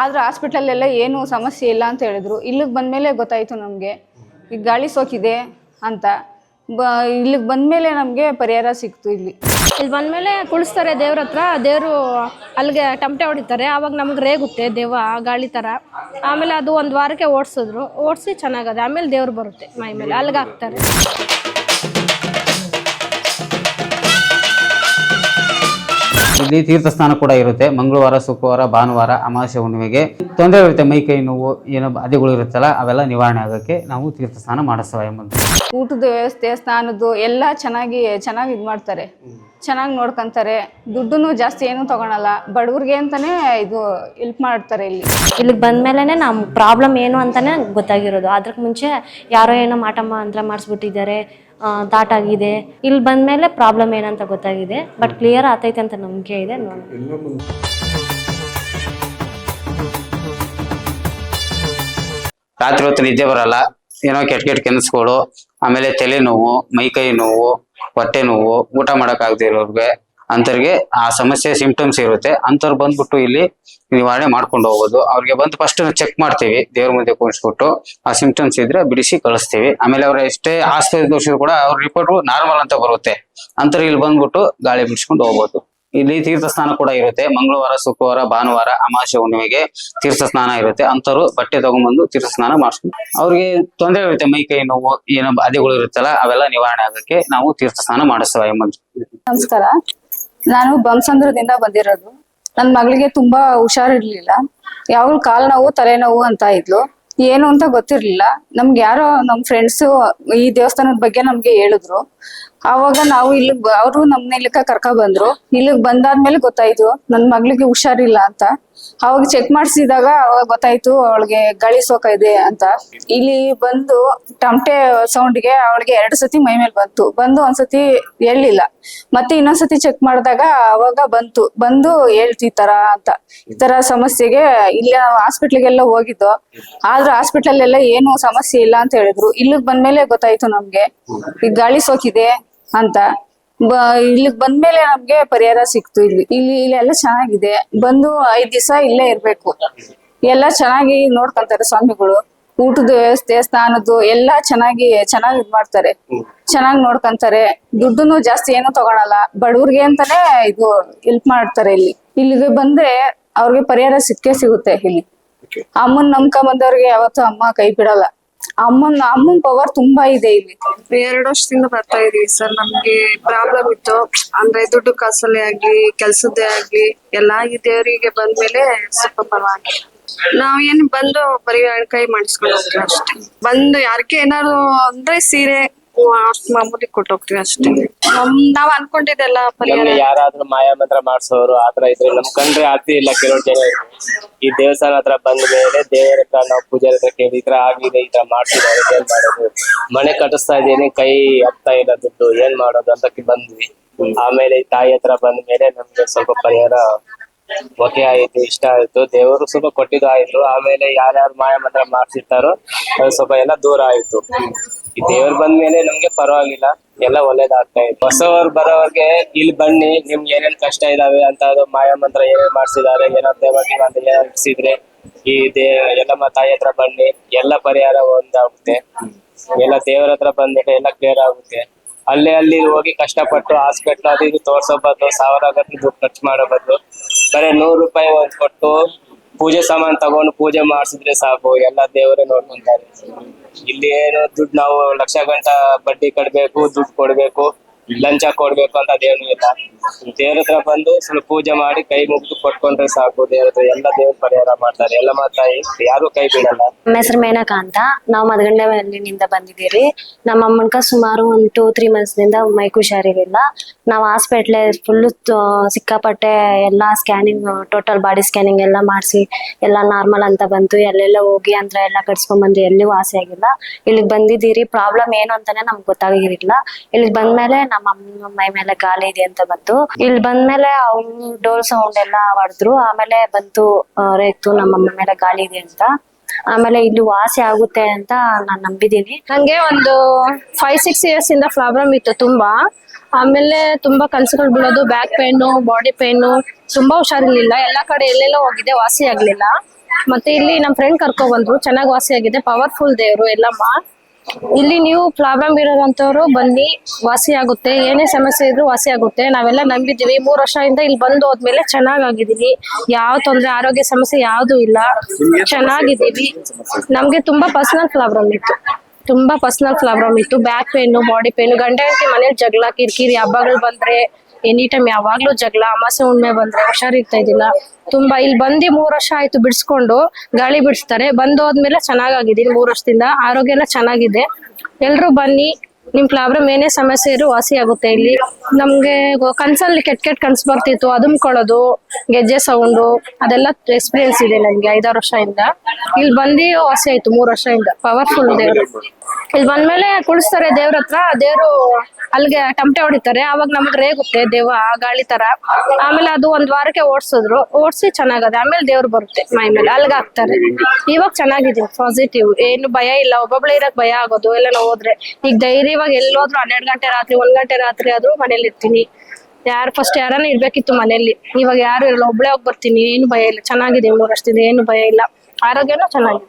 ಆದ್ರೆ ಹಾಸ್ಪಿಟ್ಲಲ್ಲೆಲ್ಲ ಏನು ಸಮಸ್ಯೆ ಇಲ್ಲ ಅಂತ ಹೇಳಿದ್ರು. ಇಲ್ಲಿಗೆ ಬಂದಮೇಲೆ ಗೊತ್ತಾಯಿತು ನಮಗೆ ಈಗ ಗಾಳಿ ಸೋಕಿದೆ ಅಂತ. ಬ, ಇಲ್ಲಿಗೆ ಬಂದಮೇಲೆ ನಮಗೆ ಪರಿಹಾರ ಸಿಕ್ತು ಇಲ್ಲಿ. ಇಲ್ಲಿ ಬಂದಮೇಲೆ ಕುಳಿಸ್ತಾರೆ ದೇವ್ರ ಹತ್ರ, ದೇವರು ಅಲ್ಲಿಗೆ ಟಮಟೆ ಹೊಡಿತಾರೆ, ಆವಾಗ ನಮ್ಗೆ ರೇಗುತ್ತೆ ದೇವ ಗಾಳಿ ಥರ ಆಮೇಲೆ ಅದು ಒಂದು ವಾರಕ್ಕೆ ಓಡಿಸಿದ್ರು, ಓಡಿಸಿ ಚೆನ್ನಾಗದೆ, ಆಮೇಲೆ ದೇವ್ರು ಬರುತ್ತೆ ಮೈ ಮೇಲೆ, ಅಲ್ಲಿಗೆ ಹಾಕ್ತಾರೆ. ಇಲ್ಲಿ ತೀರ್ಥ ಸ್ನಾನ ಕೂಡ ಇರುತ್ತೆ. ಮಂಗಳವಾರ ಶುಕ್ರವಾರ ಭಾನುವಾರ ಅಮಾವಾಸ್ಯೆ ಹುಣ್ಣಿಮೆಗೆ. ತೊಂದರೆ ಇರುತ್ತೆ. ಮೈ ಕೈ ನೋವು ಏನೋ ಬಾಧೆಗಳು ಇರುತ್ತಲ್ಲ ಅವೆಲ್ಲ ನಿವಾರಣೆ ಆಗೋಕ್ಕೆ ನಾವು ತೀರ್ಥ ಸ್ನಾನ ಮಾಡಿಸ್ತೇವೆ ಎಂಬುದು ಊಟದ ವ್ಯವಸ್ಥೆ ಸ್ನಾನದ್ದು ಎಲ್ಲ ಚೆನ್ನಾಗಿ ಚೆನ್ನಾಗಿ ಇದು ಮಾಡ್ತಾರೆ. ಚೆನ್ನಾಗಿ ನೋಡ್ಕೊಂತಾರೆ. ದುಡ್ಡು ಜಾಸ್ತಿ ಏನು ತಗೊಳಲ್ಲ. ಬಡವ್ರಿಗೆ ಅಂತಾನೆ ಇದು ಹೆಲ್ಪ್ ಮಾಡ್ತಾರೆ ಇಲ್ಲಿ. ಇಲ್ಲಿಗೆ ಬಂದ್ಮೇಲೆ ನಮ್ಮ ಪ್ರಾಬ್ಲಮ್ ಏನು ಅಂತಾನೆ ಗೊತ್ತಾಗಿರೋದು. ಅದಕ್ಕೆ ಮುಂಚೆ ಯಾರೋ ಏನೋ ಮಾಟಮ್ಮ ಅಂತ ಮಾಡಿಸ್ಬಿಟ್ಟಿದ್ದಾರೆ. ದಾಟಾಗಿದೆ. ಇಲ್ಲಿ ಬಂದ ಮೇಲೆ ಪ್ರಾಬ್ಲಮ್ ಏನಂತ ಗೊತ್ತಾಗಿದೆ. ಬಟ್ ಕ್ಲಿಯರ್ ಆತೈತೆ ಅಂತ ನಂಬಿಕೆ ಇದೆ ನೋಡಿ ರಾತ್ರಿ ಹೊತ್ತು ನಿದ್ದೆ ಬರಲ್ಲ. ಏನೋ ಕೆಟ್ಟ ಕೆಟ್ಟ ಕೆನಸ್ಗಳು ಆಮೇಲೆ ತಲೆ ನೋವು ಮೈ ಕೈ ನೋವು ಹೊಟ್ಟೆ ನೋವು ಊಟ ಮಾಡಕ್ ಆಗದೆ ಇರೋರ್ಗೆ ಅಂತವ್ರಿಗೆ ಆ ಸಮಸ್ಯೆ ಸಿಂಪ್ಟಮ್ಸ್ ಇರುತ್ತೆ. ಅಂತವ್ರು ಬಂದ್ಬಿಟ್ಟು ಇಲ್ಲಿ ನಿವಾರಣೆ ಮಾಡ್ಕೊಂಡು ಹೋಗೋದು. ಅವ್ರಿಗೆ ಬಂದು ಫಸ್ಟ್ ಚೆಕ್ ಮಾಡ್ತೀವಿ. ದೇವ್ರ ಮುಂದೆ ಕೂರಿಸ್ಬಿಟ್ಟು ಆ ಸಿಂಪ್ಟಮ್ಸ್ ಇದ್ರೆ ಬಿಡಿಸಿ ಕಳಿಸ್ತೀವಿ. ಆಮೇಲೆ ಅವ್ರ ಎಷ್ಟೇ ಆಸ್ಪತ್ರೆ ತೋರಿಸಿದ್ರು ಕೂಡ ಅವ್ರ ರಿಪೋರ್ಟ್ ನಾರ್ಮಲ್ ಅಂತ ಬರುತ್ತೆ. ಅಂತವ್ರು ಇಲ್ಲಿ ಬಂದ್ಬಿಟ್ಟು ಗಾಳಿ ಬಿಡಿಸ್ಕೊಂಡು ಹೋಗ್ಬೋದು ಇಲ್ಲಿ ತೀರ್ಥ ಸ್ನಾನ ಕೂಡ ಇರುತ್ತೆ. ಮಂಗಳವಾರ, ಶುಕ್ರವಾರ, ಭಾನುವಾರ, ಅಮಾವಾಸ್ಯ, ಹುಣ್ಣಿಮೆಗೆ ತೀರ್ಥ ಸ್ನಾನ ಇರುತ್ತೆ. ಅಂತವ್ರು ಬಟ್ಟೆ ತಗೊಂಡ್ಬಂದು ತೀರ್ಥ ಸ್ನಾನ ಮಾಡಿಸ್ಕೊಂಡು ಅವ್ರಿಗೆ ತೊಂದರೆ ಇರುತ್ತೆ. ಮೈ, ಕೈ ನೋವು, ಏನೋ ಬಾಧೆಗಳು ಇರುತ್ತಲ್ಲ, ಅವೆಲ್ಲ ನಿವಾರಣೆ ಆಗಕ್ಕೆ ನಾವು ತೀರ್ಥ ಸ್ನಾನ ಮಾಡಿಸ್ತೇವೆ. ನಮಸ್ಕಾರ. ನಾನು ಬಂಸಂದ್ರದಿಂದ ಬಂದಿರೋದು. ನನ್ನ ಮಗಳಿಗೆ ತುಂಬಾ ಹುಷಾರಿರ್ಲಿಲ್ಲ. ಯಾವಾಗ್ಲೂ ಕಾಲ ನೋವು ತಲೆನೋವು ಅಂತ ಇದ್ಲು. ಏನು ಅಂತ ಗೊತ್ತಿರ್ಲಿಲ್ಲ. ನಮ್ಗೆ ಯಾರೋ ನಮ್ಮ ಫ್ರೆಂಡ್ಸ್ ಈ ದೇವಸ್ಥಾನದ ಬಗ್ಗೆ ನಮ್ಗೆ ಹೇಳಿದ್ರು. ಆವಾಗ ನಾವು ಇಲ್ಲಿಗ್ ಅವರು ನಮ್ನ ಇಲ್ಲಿಗೆ ಕರ್ಕ ಬಂದ್ರು. ಇಲ್ಲಿಗ್ ಬಂದಾದ್ಮೇಲೆ ಗೊತ್ತಾಯ್ತು, ನನ್ ಮಗಳಿಗೆ ಹುಷಾರಿಲ್ಲ ಅಂತ. ಅವಾಗ ಚೆಕ್ ಮಾಡಿಸಿದಾಗ ಅವಾಗ ಗೊತ್ತಾಯ್ತು ಅವಳಿಗೆ ಗಾಳಿ ಸೋಕ ಇದೆ ಅಂತ. ಇಲ್ಲಿ ಬಂದು ಟಮಟೆ ಸೌಂಡ್ಗೆ ಅವಳಿಗೆ ಎರಡು ಸತಿ ಮೈ ಮೇಲೆ ಬಂತು. ಬಂದು ಒಂದ್ಸತಿ ಹೇಳಿಲ್ಲ ಮತ್ತೆ ಇನ್ನೊಂದ್ಸತಿ ಚೆಕ್ ಮಾಡಿದಾಗ ಅವಾಗ ಬಂತು. ಬಂದು ಹೇಳ್ತು ಈ ತರ ಅಂತ. ಈ ತರ ಸಮಸ್ಯೆಗೆ ಇಲ್ಲಿ ನಾವು ಹಾಸ್ಪಿಟ್ಲಿಗೆಲ್ಲ ಹೋಗಿದ್ದು, ಆದ್ರೆ ಹಾಸ್ಪಿಟ್ಲಲ್ಲೆಲ್ಲ ಏನು ಸಮಸ್ಯೆ ಇಲ್ಲ ಅಂತ ಹೇಳಿದ್ರು. ಇಲ್ಲಿಗೆ ಬಂದ್ಮೇಲೆ ಗೊತ್ತಾಯ್ತು ನಮ್ಗೆ. ಈ ಗಾಳಿ ಸೋಕಿದೆ. ಅಂತ. ಇಲ್ಲಿಗೆ ಬಂದ್ಮೇಲೆ ನಮ್ಗೆ ಪರಿಹಾರ ಸಿಕ್ತು ಇಲ್ಲಿ. ಇಲ್ಲಿ ಇಲ್ಲೆಲ್ಲ ಚೆನ್ನಾಗಿದೆ. ಬಂದು ಐದ್ ದಿವಸ ಇಲ್ಲೇ ಇರ್ಬೇಕು. ಎಲ್ಲ ಚೆನ್ನಾಗಿ ನೋಡ್ಕೊಂತಾರೆ ಸ್ವಾಮಿಗಳು. ಊಟದ ವ್ಯವಸ್ಥೆ ಸ್ನಾನದ್ದು ಎಲ್ಲ ಚೆನ್ನಾಗಿ ಚೆನ್ನಾಗಿ ಇದ್ ಮಾಡ್ತಾರೆ. ಚೆನ್ನಾಗಿ ನೋಡ್ಕೊಂತಾರೆ. ದುಡ್ಡುನು ಜಾಸ್ತಿ ಏನು ತಗೊಳಲ್ಲ. ಬಡವ್ರಿಗೆ ಅಂತಾನೆ ಇದು ಹೆಲ್ಪ್ ಮಾಡ್ತಾರೆ ಇಲ್ಲಿ. ಇಲ್ಲಿಗೆ ಬಂದ್ರೆ ಅವ್ರಿಗೆ ಪರಿಹಾರ ಸಿಕ್ಕೇ ಸಿಗುತ್ತೆ ಇಲ್ಲಿ. ಅಮ್ಮನ್ ನಂಬ್ಕೊಂಡ್ ಬಂದವ್ರಿಗೆ ಯಾವತ್ತೂ ಅಮ್ಮ ಕೈ ಬಿಡಲ್ಲ. ಅಮ್ಮನ್ ಅಮ್ಮನ್ ಪವರ್ ತುಂಬಾ ಇದೆ ಇಲ್ಲಿ. ಎರಡು ವರ್ಷದಿಂದ ಬರ್ತಾ ಇದೀವಿ ಸರ್. ನಮ್ಗೆ ಪ್ರಾಬ್ಲಮ್ ಇತ್ತು. ಅಂದ್ರೆ ದುಡ್ಡು ಕಾಸಲ್ಲೇ ಆಗ್ಲಿ, ಕೆಲ್ಸದ್ದೇ ಆಗ್ಲಿ, ಎಲ್ಲಾ ಈ ದೇವರಿಗೆ ಬಂದ್ಮೇಲೆ ಸ್ವಲ್ಪ ಪರವಾಗಿ ನಾವ್ ಏನ್ ಬಂದು ಬರೀ ಕೈ ಮಾಡಿಸ್ಕೊಂಡು ಅಷ್ಟೇ. ಬಂದು ಯಾರಿಗೆ ಏನಾದ್ರು ಅಂದ್ರೆ ಸೀರೆ ಅಷ್ಟ್ ಮಾಮೂಲಿ ಕೊಟ್ಟು ಹೋಗ್ತೀವಿ ಅಷ್ಟೇ. ನಮ್, ನಾವ್ ಅನ್ಕೊಂಡಿದ್ದೆಲ್ಲ ನಮ್ಗೆ ಯಾರಾದ್ರೂ ಮಾಯಾ ಮಂತ್ರ ಮಾಡ್ಸೋರು ಆತರ ಇದ್ರೆ ನಮ್ ಕಂಡ್ರೆ ಆಗ್ತಿ ಇಲ್ಲ ಕೆಲವು ಜನ. ಈ ದೇವಸ್ಥಾನ ಹತ್ರ ಬಂದ ಮೇಲೆ ದೇವರ ಹತ್ರ ನಾವು ಹತ್ರ ಕೇಳಿ, ಈ ಆಗಿದೆ ಈ ತರ ಮಾಡ್ತಿದ್ದಾರೆ ಏನ್ ಮಾಡೋದು? ಮನೆ ಕಟ್ಟಿಸ್ತಾ ಇದ್ದೀನಿ, ಕೈ ಆಗ್ತಾ ಇಲ್ಲ ದುಡ್ಡು, ಏನ್ ಮಾಡೋದು ಅಂತ ಬಂದ್ವಿ. ಆಮೇಲೆ ಈ ತಾಯಿ ಹತ್ರ ಬಂದ ಮೇಲೆ ನಮ್ಗೆ ಸ್ವಲ್ಪ ಪರಿಹಾರ ಓಕೆ ಆಯ್ತು, ಇಷ್ಟ ಆಯ್ತು. ದೇವರು ಸ್ವಲ್ಪ ಕೊಟ್ಟಿದ್ದು ಆಯ್ತು. ಆಮೇಲೆ ಯಾರ್ಯಾರು ಮಾಯ ಮಂತ್ರ ಮಾಡ್ಸಿರ್ತಾರೋ, ಅದು ಸ್ವಲ್ಪ ಎಲ್ಲ ದೂರ ಆಯ್ತು. ಈ ದೇವ್ರು ಬಂದ್ಮೇಲೆ ನಮ್ಗೆ ಪರವಾಗಿಲ್ಲ. ಎಲ್ಲ ಒಳ್ಳೇದಾಗ್ತಾ ಇದೆ. ಹೊಸವ್ರು ಬರೋರ್ಗೆ ಇಲ್ಲಿ ಬನ್ನಿ, ನಿಮ್ಗೆ ಏನೇನ್ ಕಷ್ಟ ಇದಾವೆ ಅಂತ ಅದು ಮಾಯ ಮಂತ್ರ ಏನೇನ್ ಮಾಡ್ಸಿದಾರೆ, ಏನೋ ದೇವರಿಗೆ ಅಂತ ಈ ದೇ ಎಲ್ಲಮ್ಮ ತಾಯಿ ಹತ್ರ ಬನ್ನಿ, ಎಲ್ಲ ಪರಿಹಾರ ಒಂದಾಗುತ್ತೆ. ಎಲ್ಲ ದೇವರ ಹತ್ರ ಬಂದ್ಬಿಟ್ಟು ಎಲ್ಲ ಕ್ಲಿಯರ್ ಆಗುತ್ತೆ. ಅಲ್ಲೇ ಅಲ್ಲಿ ಹೋಗಿ ಕಷ್ಟಪಟ್ಟು ಹಾಸ್ಪಿಟ್ಲ್ ಅದು ಇದು ತೋರ್ಸೋ ಬದಲು ಸಾವಿರ ದುಡ್ಡು ಖರ್ಚು ಮಾಡೋ ಬದಲು, ಬರೀ ನೂರು ರೂಪಾಯಿ ಒಂದ್ ಕೊಟ್ಟು ಪೂಜೆ ಸಾಮಾನ್ ತಗೊಂಡು ಪೂಜೆ ಮಾಡಿಸಿದ್ರೆ ಸಾಕು, ಎಲ್ಲ ದೇವರೇ ನೋಡ್ಕೊಂತಾರೆ. ಇಲ್ಲಿ ಏನು ದುಡ್ಡು ನಾವು ಲಕ್ಷ ಗಂಟ ಬಡ್ಡಿ ಕಟ್ಬೇಕು ದುಡ್ಡು ಕೊಡ್ಬೇಕು. ಲಂಚ ಕೊಡ್ಬೇಕು ಅಂತ ಅದೇನು ಇಲ್ಲ. ದೇವ್ರ ಹತ್ರ ಬಂದು ಸ್ವಲ್ಪ ಪೂಜೆ ಮಾಡಿ ಕೈ ಮುಗಿದು ಕೊಟ್ಕೊಂಡ್ರೆ ಸಾಕು. ದೇವ್ರ ಹತ್ರ ಎಲ್ಲ ದೇವ್ರ ಪರಿಹಾರ ಮಾಡ್ತಾರೆ. ಎಲ್ಲ ಮಾತಾಯಿ ಯಾರು ಕೈ ಬಿಡಲ್ಲ. ನಮ್ಮ ಹೆಸರು ಮೇನಕಾ ಅಂತ. ನಾವು ಮನೆಯಿಂದ ಬಂದಿದ್ದೀರಿ. ನಮ್ಮ ಅಮ್ಮನ್ಕ ಸುಮಾರು ಒಂದು ಟೂ ತ್ರೀ ಮಂತ್ಸ್ನಿಂದ ಮೈ ಹುಷಾರಿರಲಿಲ್ಲ ನಾವು ಹಾಸ್ಪಿಟ್ಲ್ ಫುಲ್ ಸಿಕ್ಕಾಪಟ್ಟೆ ಎಲ್ಲ ಸ್ಕ್ಯಾನಿಂಗ್ ಟೋಟಲ್ ಬಾಡಿ ಸ್ಕ್ಯಾನಿಂಗ್ ಎಲ್ಲ ಮಾಡಿಸಿ, ಎಲ್ಲ ನಾರ್ಮಲ್ ಅಂತ ಬಂತು. ಎಲ್ಲೆಲ್ಲ ಹೋಗಿ ಅಂತ ಎಲ್ಲ ಕಟ್ಸ್ಕೊಂಡ್ಬಂದು ಎಲ್ಲಿ ವಾಸಿ ಆಗಿಲ್ಲ. ಇಲ್ಲಿಗೆ ಬಂದಿದ್ದೀರಿ. ಪ್ರಾಬ್ಲಮ್ ಏನು ಅಂತಾನೆ ನಮ್ಗೆ ಗೊತ್ತಾಗಿರಲಿಲ್ಲ. ಇಲ್ಲಿಗೆ ಬಂದ್ಮೇಲೆ ನಮ್ಮ ಅಮ್ಮನ ಮೈ ಮೇಲೆ ಗಾಳಿ ಇದೆ ಅಂತ ಬಂತು ಇಲ್ಲಿ ಬಂದ್ಮೇಲೆ ಅವ್ರು ಡೋರ್ ಸೌಂಡ್ ಎಲ್ಲ ಹೊಡೆದ್ರು. ಆಮೇಲೆ ಬಂತು ಆ, ರೇಗ್ತು ನಮ್ಮ ಅಮ್ಮ ಮೇಲೆ ಗಾಳಿ ಇದೆ ಅಂತ. ಆಮೇಲೆ ಇಲ್ಲಿ ವಾಸಿ ಆಗುತ್ತೆ ಅಂತ ನಾನ್ ನಂಬಿದೀನಿ. ನಂಗೆ ಒಂದು ಫೈವ್ ಸಿಕ್ಸ್ ಇಯರ್ಸ್ ಇಂದ ಪ್ರಾಬ್ಲಮ್ ಇತ್ತು ತುಂಬಾ. ಆಮೇಲೆ ತುಂಬಾ ಕನ್ಸುಗಳು ಬೀಳೋದು ಬ್ಯಾಕ್ ಪೇನು ಬಾಡಿ ಪೇನು ತುಂಬಾ ಹುಷಾರಿರ್ಲಿಲ್ಲ. ಎಲ್ಲಾ ಕಡೆ ಎಲ್ಲೆಲ್ಲೋ ಹೋಗಿದೆ ವಾಸಿ ಆಗ್ಲಿಲ್ಲ. ಮತ್ತೆ ಇಲ್ಲಿ ನಮ್ಮ ಫ್ರೆಂಡ್ ಕರ್ಕೊ ಬಂದ್ರು ಚೆನ್ನಾಗಿ ಆಗಿದೆ ಪವರ್ಫುಲ್ ದೇವ್ರು ಎಲ್ಲಮ್ಮ. ಇಲ್ಲಿ ನೀವು ಪ್ರಾಬ್ಲಮ್ ಇರೋದಂಥವ್ರು ಬನ್ನಿ ವಾಸಿ ಆಗುತ್ತೆ. ಏನೇ ಸಮಸ್ಯೆ ಇದ್ರೂ ವಾಸಿ ಆಗುತ್ತೆ. ನಾವೆಲ್ಲ ನಂಬಿದ್ದೀವಿ. ಮೂರು ವರ್ಷದಿಂದ ಇಲ್ಲಿ ಬಂದು ಹೋದ್ಮೇಲೆ ಆಗಿದೀವಿ ಯಾವ ತೊಂದರೆ ಆರೋಗ್ಯ ಸಮಸ್ಯೆ ಯಾವುದು ಇಲ್ಲ. ಚೆನ್ನಾಗಿದ್ದೀವಿ. ನಮ್ಗೆ ತುಂಬಾ ಪರ್ಸನಲ್ ಪ್ರಾಬ್ಲಮ್ ಇತ್ತು. ತುಂಬಾ ಪರ್ಸನಲ್ ಪ್ರಾಬ್ಲಮ್ ಇತ್ತು ಬ್ಯಾಕ್ ಪೇನು ಬಾಡಿ ಪೇನು ಗಂಡ ಹೆಂಡತಿ ಮನೇಲಿ ಜಗಳ, ಕಿರಿಕಿರಿ, ಹಬ್ಬಗಳು ಬಂದ್ರೆ ಎನಿ ಟೈಮ್ ಯಾವಾಗ್ಲೂ ಜಗಳ, ಅಮಾಸೆ ಹುಣ್ಣಿಮೆ ಬಂದ್ರೆ ಹುಷಾರಿರ್ತಾ ಇದ್ದಿಲ್ಲ. ತುಂಬಾ ಇಲ್ಲಿ ಬಂದು ಮೂರ್ ವರ್ಷ ಆಯ್ತು ಬಿಡಿಸ್ಕೊಂಡು ಗಾಳಿ ಬಿಡಿಸ್ತಾರೆ. ಬಂದು ಹೋದ್ಮೇಲೆ ಚೆನ್ನಾಗಾಗಿದ್ದೀನಿ ಮೂರ್ ವರ್ಷದಿಂದ ಆರೋಗ್ಯ ಎಲ್ಲ ಚೆನ್ನಾಗಿದೆ. ಎಲ್ರು ಬನ್ನಿ. ನಿಮ್ ಪ್ರಾಬ್ಲಮ್ ಏನೇ ಸಮಸ್ಯೆ ಇರೋ ವಾಸಿ ಆಗುತ್ತೆ ಇಲ್ಲಿ. ನಮ್ಗೆ ಕನ್ಸಲ್ಲಿ ಕೆಟ್ಟ ಕೆಟ್ಟ ಕನ್ಸ್ ಬರ್ತಿತ್ತು ಅದುಮ್ಕೊಳ್ಳೋದು ಗೆಜ್ಜೆ ಸೌಂಡು, ಅದೆಲ್ಲ ಎಕ್ಸ್ಪೀರಿಯನ್ಸ್ ಇದೆ ನನ್ಗೆ ಐದಾರು ವರ್ಷದಿಂದ. ಇಲ್ಲಿ ಬಂದಿ ವಾಸಿ ಆಯ್ತು ಮೂರ್ ವರ್ಷದಿಂದ. ಪವರ್ಫುಲ್ ದೇವ್ರು. ಇಲ್ಲಿ ಬಂದ್ಮೇಲೆ ಕುಳಿಸ್ತಾರೆ ದೇವ್ರ ಹತ್ರ. ದೇವ್ರು ಅಲ್ಲಿಗೆ ಟಮಟೆ ಹೊಡಿತಾರೆ. ಅವಾಗ ನಮ್ಗೆ ರೇಗುತ್ತೆ ದೇವ ಆ ಗಾಳಿ ತರ. ಆಮೇಲೆ ಅದು ಒಂದ್ ವಾರಕ್ಕೆ ಓಡ್ಸಿದ್ರು. ಓಡ್ಸಿ ಚೆನ್ನಾಗದೆ. ಆಮೇಲೆ ದೇವ್ರು ಬರುತ್ತೆ ಮೈ ಮೇಲೆ. ಅಲ್ಗ ಹಾಕ್ತಾರೆ. ಇವಾಗ ಚೆನ್ನಾಗಿದೆ ಪಾಸಿಟಿವ್ ಏನು ಭಯ ಇಲ್ಲ. ಒಬ್ಬೊಬ್ಳೆ ಇರಕ್ ಭಯ ಆಗೋದು. ಎಲ್ಲ ನಾವು ಹೋದ್ರೆ. ಈಗ ಧೈರ್ಯವಾಗಿ ಎಲ್ಲೋದ್ರು ಹನ್ನೆರಡು ಗಂಟೆ ರಾತ್ರಿ, ಒಂದ್ ಗಂಟೆ ರಾತ್ರಿ ಆದ್ರೂ ಮನೇಲಿ ಇರ್ತೀನಿ. ಯಾರು ಫಸ್ಟ್ ಯಾರನ್ನ ಇರ್ಬೇಕಿತ್ತು ಮನೇಲಿ. ಇವಾಗ ಯಾರು ಇರಲ್ಲ. ಒಬ್ಳೆ ಹೋಗಿ ಬರ್ತೀನಿ. ಏನು ಭಯ ಇಲ್ಲ. ಚೆನ್ನಾಗಿದೆ ಮೂರಷ್ಟಿದೆ ಏನು ಭಯ ಇಲ್ಲ. ಆರೋಗ್ಯನೂ ಚೆನ್ನಾಗಿದೆ